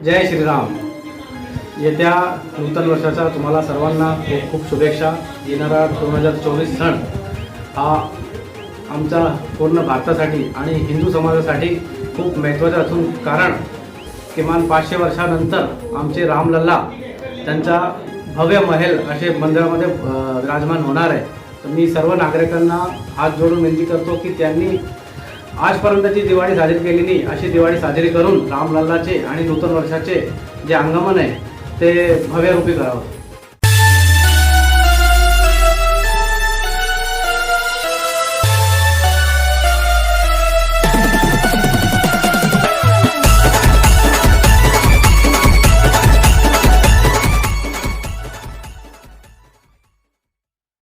जय श्रीराम. येत्या नूतन वर्षाच्या तुम्हाला सर्वांना खूप खूप शुभेच्छा. येणारा दोन हजार चोवीस सण हा आमचा पूर्ण भारतासाठी आणि हिंदू समाजासाठी खूप महत्त्वाचा असून कारण किमान पाचशे वर्षानंतर आमचे रामलल्ला त्यांचा भव्य महल असे मंदिरामध्ये विराजमान होणार आहे. तर मी सर्व नागरिकांना हात जोडून विनंती करतो की त्यांनी आजपर्यंतची दिवाळी साजरी केली नाही. अशी दिवाळी साजरी करून रामलल्लाचे आणि नूतन वर्षाचे जे आंगमन आहे ते भव्यरूपी करावं.